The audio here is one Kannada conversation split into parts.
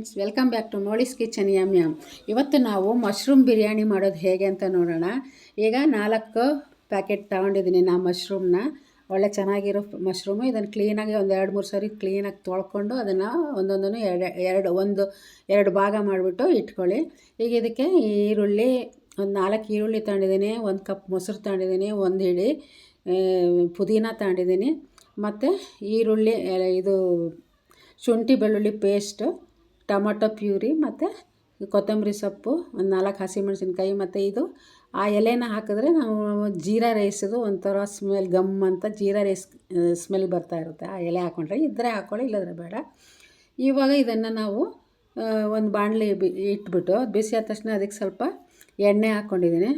Friends welcome back to Moli's kitchen yum yum ಇವತ್ತು ನಾವು ಮಶ್ರೂಮ್ ಬಿರಿಯಾನಿ ಮಾಡೋದು ಹೇಗೆ ಅಂತ ನೋಡೋಣ. ಈಗ ನಾಲ್ಕು ಪ್ಯಾಕೆಟ್ ತೊಗೊಂಡಿದ್ದೀನಿ ನಾ ಮಶ್ರೂಮ್ನ ಒಳ್ಳೆ ಚೆನ್ನಾಗಿರೋ ಮಶ್ರೂಮು ಇದನ್ನು ಕ್ಲೀನಾಗಿ ಒಂದು ಎರಡು ಮೂರು ಸರಿ ಕ್ಲೀನಾಗಿ ತೊಳ್ಕೊಂಡು ಅದನ್ನು ಒಂದೊಂದನ್ನು ಎರಡು ಎರಡು, ಒಂದು, ಎರಡು ಭಾಗ ಮಾಡಿಬಿಟ್ಟು ಇಟ್ಕೊಳ್ಳಿ. ಈಗ ಇದಕ್ಕೆ ಈರುಳ್ಳಿ, ಒಂದು ನಾಲ್ಕು ಈರುಳ್ಳಿ ತಗೊಂಡಿದ್ದೀನಿ, ಒಂದು ಕಪ್ ಮೊಸರು ತಗೊಂಡಿದ್ದೀನಿ, ಒಂದು ಹಿಡಿ ಪುದೀನ ತಗೊಂಡಿದ್ದೀನಿ. ಮತ್ತು ಈರುಳ್ಳಿ, ಇದು ಶುಂಠಿ ಬೆಳ್ಳುಳ್ಳಿ ಪೇಸ್ಟು ಟೊಮೊಟೊ ಪ್ಯೂರಿ ಮತ್ತು ಕೊತ್ತಂಬರಿ ಸೊಪ್ಪು, ಒಂದು ನಾಲ್ಕು ಹಸಿಮೆಣಸಿನ್ಕಾಯಿ ಮತ್ತು ಇದು. ಆ ಎಲೆನ ಹಾಕಿದ್ರೆ ನಾವು ಜೀರಾ ರೈಸದು ಒಂಥರ ಸ್ಮೆಲ್, ಗಮ್ ಅಂತ ಜೀರಾ ರೈಸ್ ಸ್ಮೆಲ್ ಬರ್ತಾ ಇರುತ್ತೆ. ಆ ಎಲೆ ಹಾಕ್ಕೊಂಡ್ರೆ ಇದ್ದರೆ ಹಾಕ್ಕೊಳ್ಳಿ ಇಲ್ಲದ್ರೆ ಬೇಡ. ಇವಾಗ ಇದನ್ನು ನಾವು ಒಂದು ಬಾಣಲಿ ಬಿ, ಇಟ್ಬಿಟ್ಟು ಬಿಸಿ ಆದ ತಕ್ಷಣ ಅದಕ್ಕೆ ಸ್ವಲ್ಪ ಎಣ್ಣೆ ಹಾಕ್ಕೊಂಡಿದ್ದೀನಿ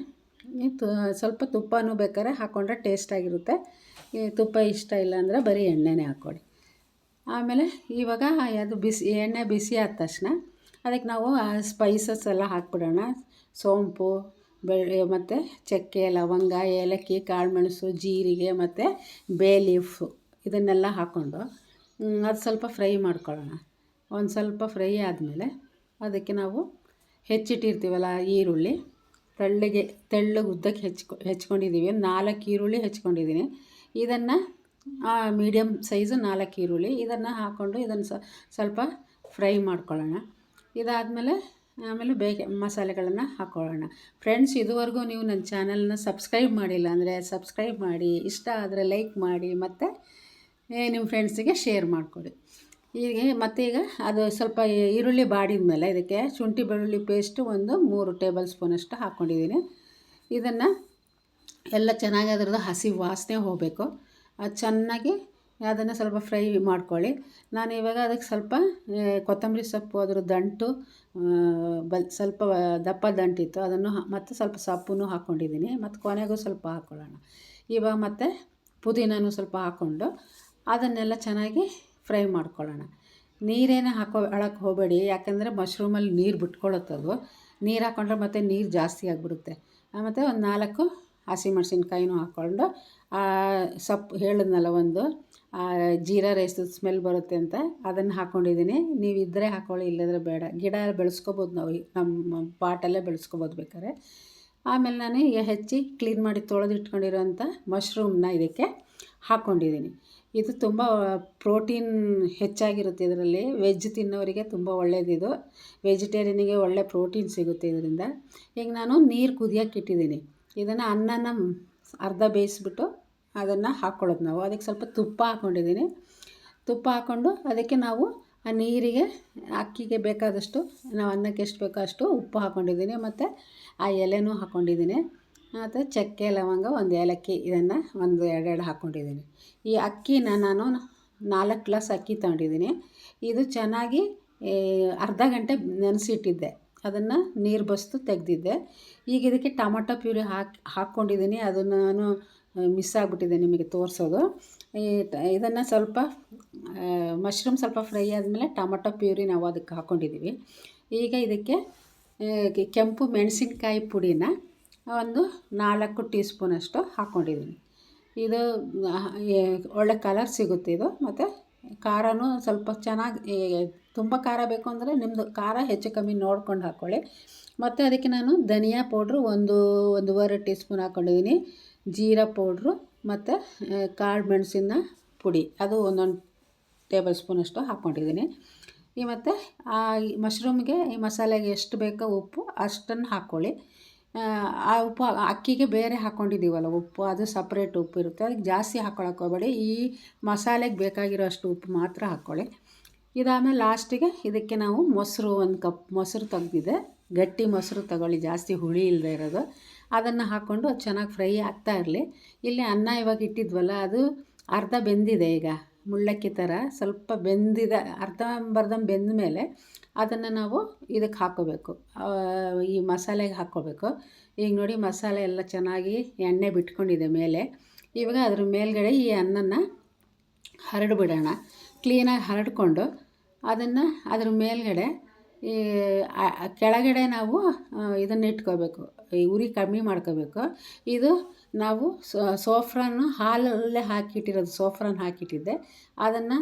ತು, ಸ್ವಲ್ಪ ತುಪ್ಪನೂ ಬೇಕಾದ್ರೆ ಹಾಕ್ಕೊಂಡ್ರೆ ಟೇಸ್ಟಾಗಿರುತ್ತೆ ತುಪ್ಪ ಇಷ್ಟ ಇಲ್ಲ ಅಂದರೆ ಬರೀ ಎಣ್ಣೆನೇ ಹಾಕ್ಕೊಳ್ಳಿ ಆಮೇಲೆ ಇವಾಗ ಅದು ಬಿಸಿ, ಎಣ್ಣೆ ಬಿಸಿ ಆದ ತಕ್ಷಣ ಅದಕ್ಕೆ ನಾವು ಸ್ಪೈಸಸ್ ಎಲ್ಲ ಹಾಕ್ಬಿಡೋಣ. ಸೋಂಪು, ಬೆಳ್ಳಿ ಮತ್ತು ಚಕ್ಕೆ, ಲವಂಗ, ಏಲಕ್ಕಿ, ಕಾಳುಮೆಣಸು, ಜೀರಿಗೆ ಮತ್ತು ಬೇ ಲೀಫು ಇದನ್ನೆಲ್ಲ ಹಾಕ್ಕೊಂಡು ಅದು ಸ್ವಲ್ಪ ಫ್ರೈ ಮಾಡ್ಕೊಳ್ಳೋಣ. ಒಂದು ಸ್ವಲ್ಪ ಫ್ರೈ ಆದಮೇಲೆ ಅದಕ್ಕೆ ನಾವು ಹೆಚ್ಚಿಟ್ಟಿರ್ತೀವಲ್ಲ ಈರುಳ್ಳಿ, ತೆಳ್ಳಗೆ ತೆಳ್ಳಗೆ ಉದ್ದಕ್ಕೆ ಹೆಚ್ಕೊ, ಹೆಚ್ಕೊಂಡಿದ್ದೀವಿ. ನಾಲ್ಕು ಈರುಳ್ಳಿ ಹೆಚ್ಕೊಂಡಿದ್ದೀನಿ. ಇದನ್ನು ಮೀಡಿಯಮ್ ಸೈಜು ನಾಲ್ಕು ಈರುಳ್ಳಿ ಇದನ್ನು ಹಾಕ್ಕೊಂಡು ಇದನ್ನು ಸ್ವಲ್ಪ ಫ್ರೈ ಮಾಡ್ಕೊಳ್ಳೋಣ. ಇದಾದಮೇಲೆ ಆಮೇಲೆ ಬೇಕೆ ಮಸಾಲೆಗಳನ್ನು ಹಾಕ್ಕೊಳ್ಳೋಣ ಫ್ರೆಂಡ್ಸ್ ಇದುವರೆಗೂ ನೀವು ನನ್ನ ಚಾನಲ್ನ ಸಬ್ಸ್ಕ್ರೈಬ್ ಮಾಡಿಲ್ಲ ಅಂದರೆ ಸಬ್ಸ್ಕ್ರೈಬ್ ಮಾಡಿ, ಇಷ್ಟ ಆದರೆ ಲೈಕ್ ಮಾಡಿ, ಮತ್ತು ನಿಮ್ಮ ಫ್ರೆಂಡ್ಸಿಗೆ ಶೇರ್ ಮಾಡಿಕೊಡಿ. ಈಗ ಮತ್ತು ಈಗ ಅದು ಸ್ವಲ್ಪ ಈರುಳ್ಳಿ ಬಾಡಿದ ಮೇಲೆ ಇದಕ್ಕೆ ಶುಂಠಿ ಬೆಳ್ಳುಳ್ಳಿ ಪೇಸ್ಟು ಒಂದು ಮೂರು ಟೇಬಲ್ ಸ್ಪೂನಷ್ಟು ಹಾಕ್ಕೊಂಡಿದ್ದೀನಿ ಇದನ್ನು ಎಲ್ಲ ಚೆನ್ನಾಗಿ ಅದರದ್ದು ಹಸಿ ವಾಸನೆ ಹೋಗಬೇಕು. ಚೆನ್ನಾಗಿ ಅದನ್ನು ಸ್ವಲ್ಪ ಫ್ರೈ ಮಾಡ್ಕೊಳ್ಳಿ. ನಾನು ಇವಾಗ ಅದಕ್ಕೆ ಸ್ವಲ್ಪ ಕೊತ್ತಂಬರಿ ಸೊಪ್ಪು, ಅದರ ದಂಟು ಬಲ್, ಸ್ವಲ್ಪ ದಪ್ಪ ದಂಟಿತ್ತು. ಅದನ್ನು ಮತ್ತು ಸ್ವಲ್ಪ ಸೊಪ್ಪನ್ನು ಹಾಕ್ಕೊಂಡಿದ್ದೀನಿ. ಮತ್ತು ಕೊನೆಗೂ ಸ್ವಲ್ಪ ಹಾಕ್ಕೊಳ್ಳೋಣ ಇವಾಗ ಮತ್ತು ಪುದೀನನೂ ಸ್ವಲ್ಪ ಹಾಕ್ಕೊಂಡು ಅದನ್ನೆಲ್ಲ ಚೆನ್ನಾಗಿ ಫ್ರೈ ಮಾಡ್ಕೊಳ್ಳೋಣ. ನೀರೇನು ಹಾಕೋ, ಅಳಕ್ಕೆ ಹೋಗಬೇಡಿ. ಯಾಕಂದರೆ ಮಶ್ರೂಮಲ್ಲಿ ನೀರು ಬಿಟ್ಕೊಳ್ಳುತ್ತದು. ನೀರು ಹಾಕ್ಕೊಂಡ್ರೆ ಮತ್ತೆ ನೀರು ಜಾಸ್ತಿ ಆಗಿಬಿಡುತ್ತೆ. ಮತ್ತು ಒಂದು ನಾಲ್ಕು ಹಸಿಮೆಣ್ಸಿನ್ಕಾಯಿನೂ ಹಾಕ್ಕೊಂಡು ಸೊಪ್ಪು ಹೇಳಿದ್ನಲ್ಲ ಒಂದು ಜೀರಾ ರೈಸ್ ಸ್ಮೆಲ್ ಬರುತ್ತೆ ಅಂತ, ಅದನ್ನು ಹಾಕ್ಕೊಂಡಿದ್ದೀನಿ ನೀವು ಇದ್ದರೆ ಹಾಕ್ಕೊಳ್ಳಿ ಇಲ್ಲದ್ರೆ ಬೇಡ. ಗಿಡ ಬೆಳೆಸ್ಕೋಬೋದು ನಾವು ನಮ್ಮ ಪಾಟಲ್ಲೇ ಬೆಳೆಸ್ಕೋಬೋದು ಬೇಕಾದ್ರೆ. ಆಮೇಲೆ ನಾನು ಹೆಚ್ಚಿ ಕ್ಲೀನ್ ಮಾಡಿ ತೊಳೆದು ಇಟ್ಕೊಂಡಿರೋಂಥ ಮಶ್ರೂಮ್ನ ಇದಕ್ಕೆ ಹಾಕ್ಕೊಂಡಿದ್ದೀನಿ ಇದು ತುಂಬ ಪ್ರೋಟೀನ್ ಹೆಚ್ಚಾಗಿರುತ್ತೆ ಇದರಲ್ಲಿ. ವೆಜ್ ತಿನ್ನೋರಿಗೆ ತುಂಬ ಒಳ್ಳೆಯದಿದು ವೆಜಿಟೇರಿಯನಿಗೆ ಒಳ್ಳೆ ಪ್ರೋಟೀನ್ ಸಿಗುತ್ತೆ ಇದರಿಂದ. ಈಗ ನಾನು ನೀರು ಕುದಿಯೋಕೆ ಇಟ್ಟಿದ್ದೀನಿ. ಇದನ್ನು ಅನ್ನನ ಅರ್ಧ ಬೇಯಿಸ್ಬಿಟ್ಟು ಅದನ್ನು ಹಾಕ್ಕೊಳ್ಳೋದು ನಾವು. ಅದಕ್ಕೆ ಸ್ವಲ್ಪ ತುಪ್ಪ ಹಾಕ್ಕೊಂಡಿದ್ದೀನಿ. ತುಪ್ಪ ಹಾಕ್ಕೊಂಡು ಅದಕ್ಕೆ ನಾವು ಆ ನೀರಿಗೆ, ಅಕ್ಕಿಗೆ ಬೇಕಾದಷ್ಟು, ನಾವು ಅನ್ನಕ್ಕೆ ಎಷ್ಟು ಬೇಕೋ ಅಷ್ಟು ಉಪ್ಪು ಹಾಕ್ಕೊಂಡಿದ್ದೀನಿ ಮತ್ತು ಆ ಎಲೆನೂ ಹಾಕ್ಕೊಂಡಿದ್ದೀನಿ. ಮತ್ತು ಚಕ್ಕೆ, ಲವಂಗ, ಒಂದು ಏಲಕ್ಕಿ ಇದನ್ನು ಒಂದು ಎರಡೆರಡು ಹಾಕ್ಕೊಂಡಿದ್ದೀನಿ. ಈ ಅಕ್ಕಿನ ನಾನು ನಾಲ್ಕು ಗ್ಲಾಸ್ ಅಕ್ಕಿ ತಗೊಂಡಿದ್ದೀನಿ. ಇದು ಚೆನ್ನಾಗಿ ಅರ್ಧ ಗಂಟೆ ನೆನೆಸಿಟ್ಟಿದ್ದೆ. ಅದನ್ನು ನೀರು ಬಸ್ದು ತೆಗೆದಿದ್ದೆ. ಈಗ ಇದಕ್ಕೆ ಟೊಮೊಟೊ ಪ್ಯೂರಿ ಹಾಕಿ ಹಾಕ್ಕೊಂಡಿದ್ದೀನಿ ಅದನ್ನು ನಾನು ಮಿಸ್ ಆಗಿಬಿಟ್ಟಿದೆ ನಿಮಗೆ ತೋರಿಸೋದು. ಈ ಇದನ್ನು ಸ್ವಲ್ಪ ಮಶ್ರೂಮ್ ಸ್ವಲ್ಪ ಫ್ರೈ ಆದಮೇಲೆ ಟೊಮೊಟೊ ಪ್ಯೂರಿ ನಾವು ಅದಕ್ಕೆ ಹಾಕ್ಕೊಂಡಿದ್ದೀವಿ ಈಗ ಇದಕ್ಕೆ ಕೆಂಪು ಮೆಣಸಿನ್ಕಾಯಿ ಪುಡಿನ ಒಂದು ನಾಲ್ಕು ಟೀ ಸ್ಪೂನಷ್ಟು ಹಾಕ್ಕೊಂಡಿದ್ದೀನಿ ಇದು ಒಳ್ಳೆ ಕಲರ್ ಸಿಗುತ್ತೆ ಇದು. ಮತ್ತು, ಖಾರನೂ ಸ್ವಲ್ಪ ಚೆನ್ನಾಗಿ ತುಂಬ ಖಾರ ಬೇಕು ಅಂದರೆ ನಿಮ್ಮದು ಖಾರ ಹೆಚ್ಚು ಕಮ್ಮಿ ನೋಡ್ಕೊಂಡು ಹಾಕ್ಕೊಳ್ಳಿ ಮತ್ತು ಅದಕ್ಕೆ ನಾನು ಧನಿಯಾ ಪೌಡ್ರು ಒಂದು ಒಂದೂವರೆ ಟೀ ಸ್ಪೂನ್ ಹಾಕ್ಕೊಂಡಿದ್ದೀನಿ ಜೀರಾ ಪೌಡ್ರು ಮತ್ತು ಕಾಳು ಮೆಣಸಿನ ಪುಡಿ. ಅದು ಒಂದೊಂದು ಟೇಬಲ್ ಸ್ಪೂನಷ್ಟು ಹಾಕ್ಕೊಂಡಿದ್ದೀನಿ ಈ ಮತ್ತು ಮಶ್ರೂಮ್ಗೆ ಈ ಮಸಾಲೆಗೆ ಎಷ್ಟು ಬೇಕೋ ಉಪ್ಪು ಅಷ್ಟನ್ನು ಹಾಕ್ಕೊಳ್ಳಿ ಆ ಉಪ್ಪು ಅಕ್ಕಿಗೆ ಬೇರೆ ಹಾಕ್ಕೊಂಡಿದ್ದೀವಲ್ಲ ಉಪ್ಪು, ಅದು ಸಪ್ರೇಟ್ ಉಪ್ಪು ಇರುತ್ತೆ. ಅದಕ್ಕೆ ಜಾಸ್ತಿ ಹಾಕ್ಕೊಳಕ್ಕೆ ಹೋಗಬೇಡಿ. ಈ ಮಸಾಲೆಗೆ ಬೇಕಾಗಿರೋ ಅಷ್ಟು ಉಪ್ಪು ಮಾತ್ರ ಹಾಕ್ಕೊಳ್ಳಿ ಇದಾದಮೇಲೆ ಲಾಸ್ಟಿಗೆ ಇದಕ್ಕೆ ನಾವು ಮೊಸರು ಒಂದು ಕಪ್ ಮೊಸರು ತೆಗೆದಿದೆ. ಗಟ್ಟಿ ಮೊಸರು ತಗೊಳ್ಳಿ, ಜಾಸ್ತಿ ಹುಳಿ ಇಲ್ಲದೆ ಇರೋದು. ಅದನ್ನು ಹಾಕ್ಕೊಂಡು ಅದು ಚೆನ್ನಾಗಿ ಫ್ರೈ ಆಗ್ತಾ ಇರಲಿ. ಇಲ್ಲಿ ಅನ್ನ ಇವಾಗ ಇಟ್ಟಿದ್ವಲ್ಲ, ಅದು ಅರ್ಧ ಬೆಂದಿದೆ ಈಗ, ಮುಳ್ಳಕ್ಕಿ ಥರ ಸ್ವಲ್ಪ ಬೆಂದಿದ ಅರ್ಧಂಬರ್ಧ ಬೆಂದ ಮೇಲೆ ಅದನ್ನು ನಾವು ಇದಕ್ಕೆ ಹಾಕ್ಕೋಬೇಕು ಈ ಮಸಾಲೆಗೆ ಹಾಕ್ಕೋಬೇಕು ಈಗ ನೋಡಿ ಮಸಾಲೆ ಎಲ್ಲ ಚೆನ್ನಾಗಿ ಎಣ್ಣೆ ಬಿಟ್ಕೊಂಡಿದೆ ಮೇಲೆ. ಇವಾಗ ಅದ್ರ ಮೇಲ್ಗಡೆ ಈ ಅನ್ನನ ಹರಡ್ಬಿಡೋಣ. ಕ್ಲೀನಾಗಿ ಹರಡ್ಕೊಂಡು ಅದನ್ನು ಅದ್ರ ಮೇಲ್ಗಡೆ ಈ ಕೆಳಗಡೆ ನಾವು ಇದನ್ನು ಇಟ್ಕೋಬೇಕು. ಈ ಉರಿ ಕಮ್ಮಿ ಮಾಡ್ಕೋಬೇಕು. ಇದು ನಾವು ಸೋಫ್ರಾನು ಹಾಲಲ್ಲೇ ಹಾಕಿಟ್ಟಿರೋದು, ಸೋಫ್ರಾನ್ ಹಾಕಿಟ್ಟಿದ್ದೆ. ಅದನ್ನು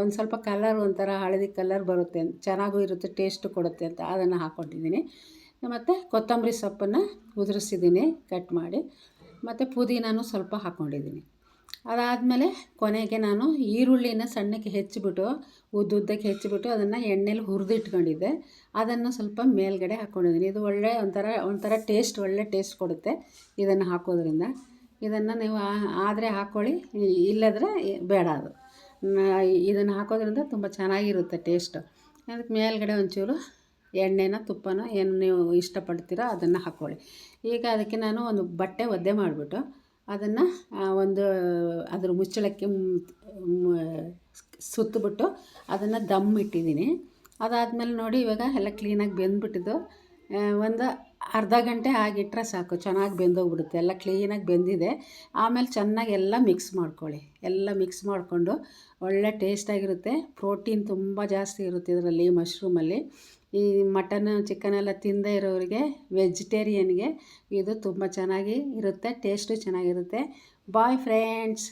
ಒಂದು ಸ್ವಲ್ಪ ಕಲರ್ ಒಂಥರ ಹಳದಿ ಕಲರ್ ಬರುತ್ತೆ ಚೆನ್ನಾಗೂ ಇರುತ್ತೆ, ಟೇಸ್ಟು ಕೊಡುತ್ತೆ ಅಂತ ಅದನ್ನು ಹಾಕ್ಕೊಂಡಿದ್ದೀನಿ ಮತ್ತು ಕೊತ್ತಂಬರಿ ಸೊಪ್ಪನ್ನು ಉದುರಿಸಿದ್ದೀನಿ, ಕಟ್ ಮಾಡಿ. ಮತ್ತು ಪುದೀನೂ ಸ್ವಲ್ಪ ಹಾಕ್ಕೊಂಡಿದ್ದೀನಿ. ಅದಾದಮೇಲೆ ಕೊನೆಗೆ ನಾನು ಈರುಳ್ಳಿನ ಸಣ್ಣಕ್ಕೆ ಹೆಚ್ಚಿಬಿಟ್ಟು, ಉದ್ದುದ್ದಕ್ಕೆ ಹೆಚ್ಚಿಬಿಟ್ಟು ಅದನ್ನು ಎಣ್ಣೆಲಿ ಹುರಿದಿಟ್ಕೊಂಡಿದ್ದೆ. ಅದನ್ನು ಸ್ವಲ್ಪ ಮೇಲ್ಗಡೆ ಹಾಕ್ಕೊಂಡಿದ್ದೀನಿ ಇದು ಒಳ್ಳೆ ಒಂಥರ ಒಂಥರ ಟೇಸ್ಟ್, ಒಳ್ಳೆ ಟೇಸ್ಟ್ ಕೊಡುತ್ತೆ ಇದನ್ನು ಹಾಕೋದ್ರಿಂದ. ಇದನ್ನು ನೀವು ಆದರೆ ಹಾಕ್ಕೊಳ್ಳಿ ಇಲ್ಲದ್ರೆ ಬೇಡ ಅದು. ಇದನ್ನು ಹಾಕೋದ್ರಿಂದ ತುಂಬ ಚೆನ್ನಾಗಿರುತ್ತೆ ಟೇಸ್ಟು. ಅದಕ್ಕೆ ಮೇಲ್ಗಡೆ ಒಂಚೂರು ಎಣ್ಣೆನ, ತುಪ್ಪನ ಏನು ನೀವು ಇಷ್ಟಪಡ್ತೀರೋ ಅದನ್ನು ಹಾಕ್ಕೊಳ್ಳಿ ಈಗ ಅದಕ್ಕೆ ನಾನು ಒಂದು ಬಟ್ಟೆ ಒದ್ದೆ ಮಾಡಿಬಿಟ್ಟು ಅದನ್ನು ಒಂದು, ಅದ್ರ ಮುಚ್ಚಳಕ್ಕೆ ಸುತ್ತಬಿಟ್ಟು ಅದನ್ನು ದಮ್ ಇಟ್ಟಿದ್ದೀನಿ. ಅದಾದಮೇಲೆ ನೋಡಿ, ಇವಾಗ ಎಲ್ಲ ಕ್ಲೀನಾಗಿ ಬೆಂದ್ಬಿಟ್ಟಿದ್ದು. ಒಂದು ಅರ್ಧ ಗಂಟೆ ಆಗಿಟ್ಟರೆ ಸಾಕು, ಚೆನ್ನಾಗಿ ಬೆಂದೋಗ್ಬಿಡುತ್ತೆ. ಎಲ್ಲ ಕ್ಲೀನಾಗಿ ಬೆಂದಿದೆ. ಆಮೇಲೆ ಚೆನ್ನಾಗಿ ಎಲ್ಲ ಮಿಕ್ಸ್ ಮಾಡ್ಕೊಳ್ಳಿ. ಎಲ್ಲ ಮಿಕ್ಸ್ ಮಾಡಿಕೊಂಡು ಒಳ್ಳೆ ಟೇಸ್ಟಾಗಿರುತ್ತೆ ಪ್ರೋಟೀನ್ ತುಂಬ ಜಾಸ್ತಿ ಇರುತ್ತೆ ಇದರಲ್ಲಿ ಮಶ್ರೂಮಲ್ಲಿ ಈ ಮಟನ್ ಚಿಕನ್ ಎಲ್ಲ ತಿನ್ನದೇ ಇರೋರಿಗೆ ವೆಜಿಟೇರಿಯನ್ಗೆ ಇದು ತುಂಬ ಚೆನ್ನಾಗಿ ಇರುತ್ತೆ ಟೇಸ್ಟು ಚೆನ್ನಾಗಿರುತ್ತೆ. Bye friends